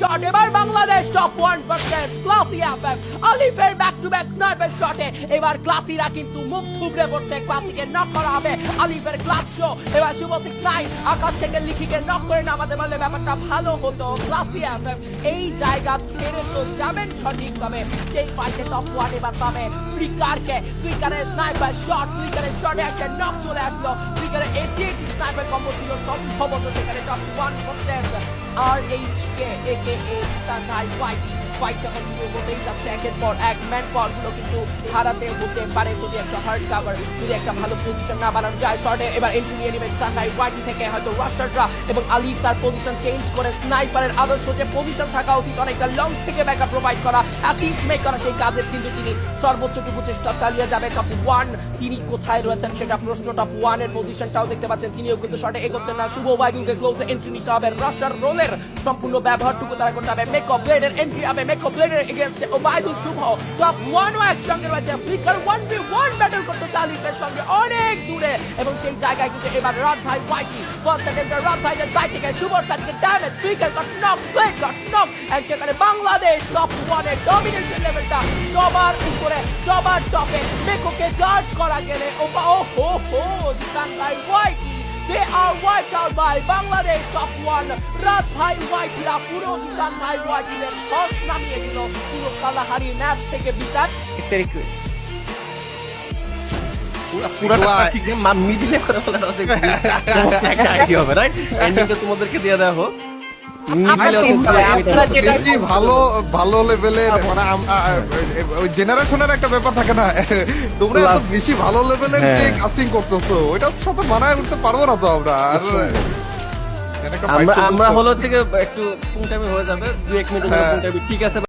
Shot এবার Bangladesh top one versus classy FM আলিফের back to back sniper শটে এবার ক্লাসিরা কিন্তু মুখ থুবড়ে পড়ছে ক্লাসিকে নক করা হবে। আলিফের ক্লাস শো এবার শুভ সিক্স নাইন আকাশ থেকে লিখিকে নক করে নামাতে পারলে ব্যাপারটা ভালো হতো ক্লাসি এফএম এই জায়গা ছেড়ে তো যাবেন সঠিক তবে সেই ফাইটে টপ ওয়ান এবার পাবে ফ্লিকারকে ফ্লিকারের স্নাইপার শট ফ্লিকারের শটে একটা নক চলে আসলো। ফ্লিকারের এটি স্নাইপার কম্বো ছিল সম্ভবত সেখানে টপ ওয়ান ভার্সেস আর এইচ কে একে এ সানহাই ওয়াইটি ফাইটটা কন্টিনিউ হতেই যাচ্ছে, একের পর এক ম্যান পাওয়ারগুলো কিন্তু হারাতে হতে পারে। যদি একটা হার্ড কাভার যদি একটা ভালো পজিশন না বানানো যায় শর্টে এবার এন্ট্রি নিয়ে নেবেন সানহাই ওয়াইটি থেকে, হয়তো রাস্টাররা এবং আলিফ তার পজিশন চেঞ্জ করে স্নাইপারের আদর্শ যে পজিশন থাকা উচিত, অনেকটা লং থেকে ব্যাকআপ প্রোভাইড করা অ্যাসিস্ট মেক করা, সেই কাজের কিন্তু তিনি সর্বোচ্চটুকু চেষ্টা চালিয়ে যাবে টপ ওয়ান তিনি কোথায় রয়েছেন সেটা প্রশ্ন। টপ ওয়ানের পজিশনটাও দেখতে পাচ্ছেন, তিনিও কিন্তু শর্টে এগোচ্ছেন না। শুভ ওয়াইগুকে ক্লোজ এন্ট্রি নিতে হবে। রাশার রোলের সম্পূর্ণ ব্যবহারটুকু তারা করতে হবে। মেকো ব্লেডের এন্ট্রি হবে মেকো ব্লেডের এগেনস্টে ওবাইদুল শুভ টপ ওয়ান ও একসঙ্গে রয়েছে flicker one v one battle করতে তালিফের সঙ্গে অনেক দূরে। এবং সেই জায়গায় কিন্তু এবার রাত ভাই ওয়াইটি ফার্স্ট সেকেন্ড রাত ভাইদের সাইড থেকে শুভর সাইড থেকে damage flicker got knock blade got knock and সেখানে বাংলাদেশ টপ ওয়ানের ডমিনেশন লেভেলটা সবার উপরে, সবার টপে মেকোকে চার্জ করা গেলে ও বা- ও হো হো জিসান ভাই YT They are wiped out by Bangladesh top one. রাত ভাই ওয়াইটিরা পুরো জিসান ভাই ওয়াইটিদের হস নামিয়ে দিল পুরো কালাহারি ম্যাচ থেকে বিকাশ একটা রিকোয়েস্ট মিডিলে করে ফেলার একটা আইডিয়া হবে রাইট এন্ডিংটা তোমাদেরকে দিয়ে দেওয়া হোক। বেশি ভালো ভালো লেভেলের মানে আম- আ- আ- ওই জেনারেশনের একটা ব্যাপার থাকে না। তোমরা এত বেশি ভালো লেভেলের যে হ্যাঁ। কাস্টিং করতেছো ওইটার সাথে মানায় উঠতে পারব না তো আমরা। আর আমরা হলো হচ্ছে একটু কোন টাইমে হয়ে যাবে দু এক মিনিট হ্যাঁ। ঠিক আছে